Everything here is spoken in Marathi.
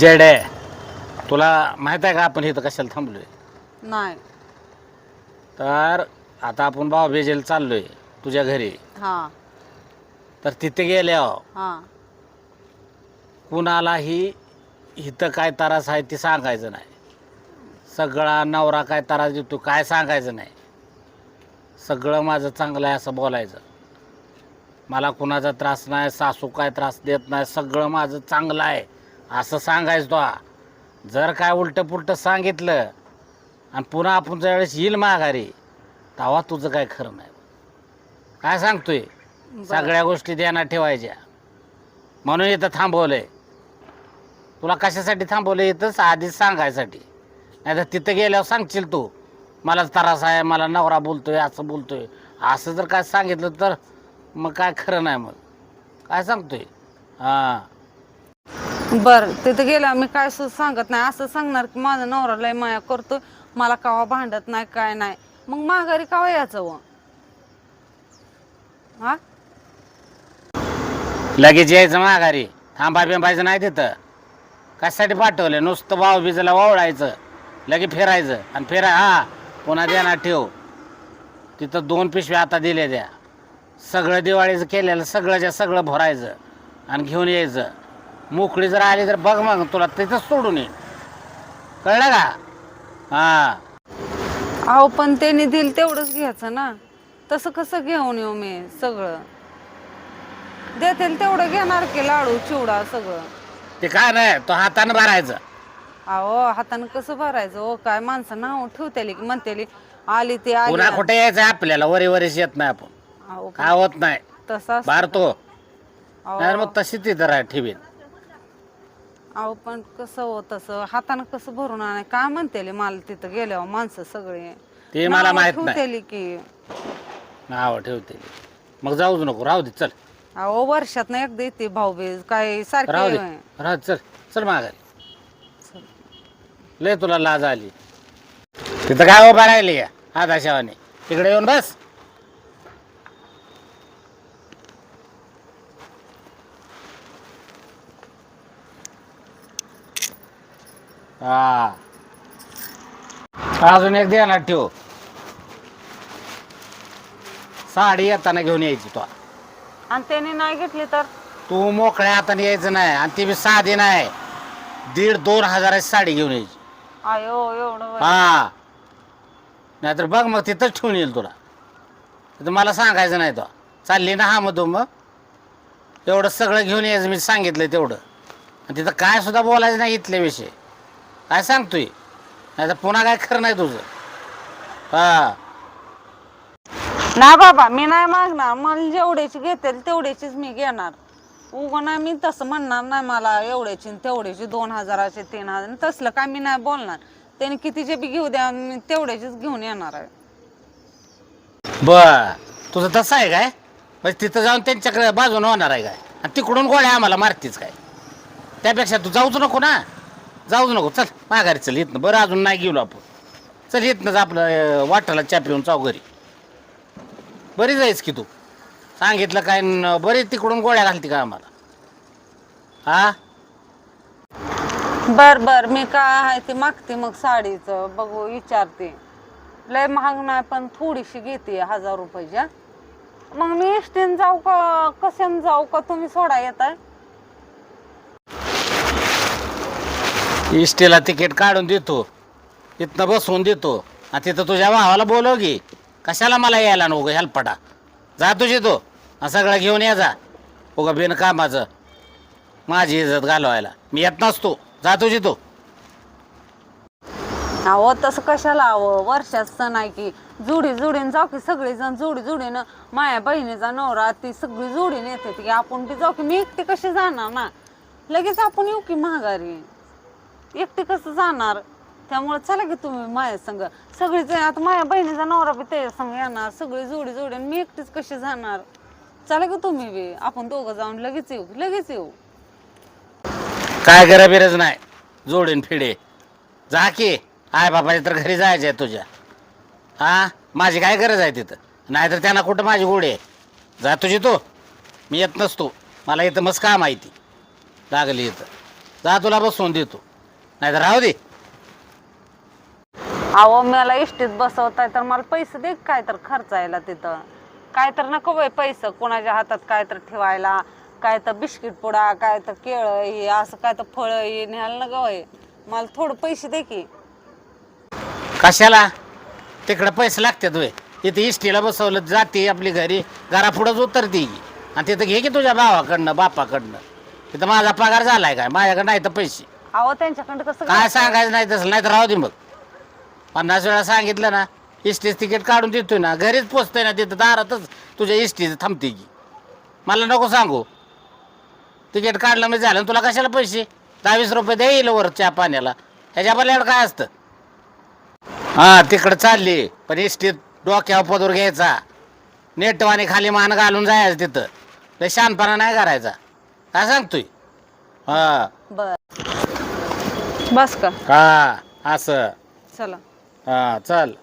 जेडे तुला माहीत आहे का आपण इथं कशाला थांबलोय? नाही. तर आता आपण भाऊ बेजेल चाललोय तुझ्या घरी. हा. तर तिथे गेल्यावर हा. कुणालाही इथं काय त्रास आहे ते सांगायचं नाही. सगळा नवरा काय त्रास देतो काय सांगायचं नाही. सगळं माझं चांगलं आहे असं बोलायचं. मला कुणाचा त्रास नाही सासू काय त्रास देत नाही सगळं माझं चांगलं आहे. असं सांगायचं तो. जर काय उलटं पुलटं सांगितलं आणि पुन्हा आपण ज्यावेळेस येईल माघारी तेव्हा तुझं काय खरं नाही. काय सांगतोय. सगळ्या गोष्टी ध्यानात ठेवायच्या. म्हणून इथं थांबवलंय. तुला कशासाठी थांबवलं इथंच आधीच सांगायसाठी. नाही तर तिथं गेल्यावर सांगशील तू. मला त्रास आहे मला नवरा बोलतोय असं बोलतोय. असं जर काय सांगितलं तर मग काय खरं नाही मग. काय सांगतोय? हां. बर तिथे गेल्या मी काय सु सांगत नाही. असं सांगणार की माझा नवरा लय माया करतो. मला कावा भांडत नाही काय नाही. मग माघारी कावा यायचं व? हा? लगेच यायचं माघारी. थांबा बिंबायचं नाही तिथं. कशासाठी पाठवलं नुसतं भाऊ बिजला वावळायचं. लगे फिरायचं. आणि फिरा हा पुन्हा देणार ठेव. तिथं दोन पिशव्या आता दिल्या द्या सगळं दिवाळीचं केलेलं सगळंच्या सगळं भरायचं आणि घेऊन यायचं. मोकळी जर आली तर बघ मग तुला तिथंच सोडून ये कळलं का? हां. अहो पण त्यांनी दिल तेवढंच घ्यायचं ना. तसं कसं घेऊन येऊ मी सगळं? देतील तेवढं घेणार की लाडू चिवडा सगळं. ते काय नाही तो हातानं भरायचं. अहो हातानं कसं भरायचं? हो काय माणसं नाव ठेवतेली की म्हणतेली आली ती आली पुन्हा कुठे यायचं आपल्याला? वरी वरीच येत नाही आपण. अहो काय होत नाही. तसं. भारतो अहो. नाही मग तशी तिथं राह ठेवीन. अहो पण कसं हो तसं हातानं कसं भरून आणाय? काय म्हणतेली मला तिथं गेल्यावर माणसं सगळे? ते मला नावं माहीत नाही. ठेवतेली की. नाव ठेवते मग जाऊच नको राहू दे चल. अहो वर्षात ना एकदा येते भाऊबीज. काय राहू सारखे दे राहू दे, चल. चल माघारी. लय तुला लाज आली. तिथं काय उभा राहिली? आदाशावाने तिकडे येऊन बस. हा. अजून एक ध्यानात ठेव. साडी येताना घेऊन यायची तो. आणि त्याने नाही घेतली तर? तू मोकळ्या हाताने यायचं नाही आणि ती बी साधी नाही. दीड दोन हजाराची साडी घेऊन यायची. अयो एवढं वय. हा. नाहीतर बघ मग तिथंच ठेवून येईल तुला. तिथं मला सांगायचं नाही तो. चालली ना हा मग तू मग एवढं सगळं घेऊन यायचं मी सांगितलं तेवढं. आणि तिथं काय सुद्धा बोलायचं नाही इथल्या विषय. काय सांगतोय? नाही तर पुन्हा काय खरं नाही तुझं. हा. नाही बाबा मी नाही मागणार. मला जेवढ्याची घेतील तेवढ्याचीच मी घेणार. उग नाही मी तसं म्हणणार नाही मला एवढ्याची आणि तेवढ्याची दोन हजाराचे तीन हजार. तसलं काय मी नाही बोलणार. त्याने कितीचे बी घेऊ द्या मी तेवढ्याचीच घेऊन येणार आहे. बर. तुझं तसं आहे काय? म्हणजे तिथं जाऊन त्यांच्याकडे बाजून होणार आहे काय? आणि तिकडून गोळ्या आम्हाला मारतीच काय? त्यापेक्षा तू जाऊच नको ना. जाऊच नको चल माघारी चल इथनं. बरं अजून नाही गेलो आपण. चल इथनंच आपलं अं, वाटाला चा पिऊन जाऊ घरी. बरी जायच की तू. सांगितलं काय न बरी तिकडून गोळ्या घालती का आम्हाला? हा? बर बर मी काय आहे ते मागते मग साडीचं बघू विचारते. लय महाग नाही पण थोडीशी घेते हजार रुपयाच्या मग मी एसटीन जाऊ का कशाने जाऊ का तुम्ही सोडा येताय? इष्टीला तिकीट काढून देतो. इथनं बसवून देतो. आणि तिथं तुझ्या भावाला बोलव की कशाला मला यायला नको हेल्पटा जा तुझी तो. हा सगळं घेऊन या जा. उगा बिनकामाचं माझी इज्जत घालवायला. मी येत नसतो. जा तुझी तो. अहो तसं कशाला हवं वर्षात सण आहे की. जुडी जुडीन जाऊ की सगळेजण जोडी जोडीनं. माया बहिणीचा नवरा ती सगळी जोडीन येते की आपण बी जाऊ की मी एकटी कशी जाणार ना? लगेच आपण येऊ की महागारी एकटे कसं जाणार? त्यामुळे चला की तुम्ही माया संग. सगळीच आता माया बहिणीचा नवरा बी त्याच्या संग येणार सगळी जोडी जोडी आणि मी एकटीच कशी जाणार? चला की तुम्ही बी आपण दोघं जाऊन लगेच येऊ लगेच येऊ. काय करा बिरज नाही जोडीन फिडे. जा की आय बाबाच्या तर घरी जायचं आहे तुझ्या. हा माझी काय गरज आहे तिथं? नाहीतर त्यांना कुठं माझी गोडी आहे? जा तुझी तो. मी येत नसतो. मला इथं मस्त काम माहिती लागली इथं. जा तुला बसवून देतो. नाही तर राहू दे. अहो मला इष्टीत बसवताय तर मला पैसे दे काय तर खर्चायला तिथं? काय तर नको बाई पैसे. कोणाच्या हातात काय तर ठेवायला? काय तर बिस्किट पुडा काय तर केळं हे असं काय तर फळं हे न्यायला नको होय मला थोडं पैसे दे की. कशाला? तिकडे पैसे लागतात वे इथे इष्टीला बसवलं जाते आपली घरी घरापुढंच उतरते. की. आणि तिथं घे की तुझ्या भावाकडनं बापाकडनं. तिथं माझा पगार झालाय काय? माझ्याकडे नाही तर पैसे. अहो त्यांच्याकडे कसं काय सांगायचं नाही तसं नाही तर राहू दे मग. पन्नास वेळा सांगितलं ना इष्टीच तिकीट काढून देतोय ना घरीच पोचतोय ना तिथं दारातच तुझ्या इष्टीचं थांबते की. मला नको सांगू. तिकीट काढलं मी झालं तुला कशाला पैसे? दहा वीस रुपये देईल वर चहा पाण्याला. ह्याच्या पल्यावर काय असतं? हां तिकडं चालली पण इष्टीत डोक्यावर पदूर घ्यायचा. नेटवाने खाली मान घालून जायचं तिथं. लय शानपणा नाही करायचा. काय सांगतोय? हां. बर. बस का? हा असं. चला. हा चल.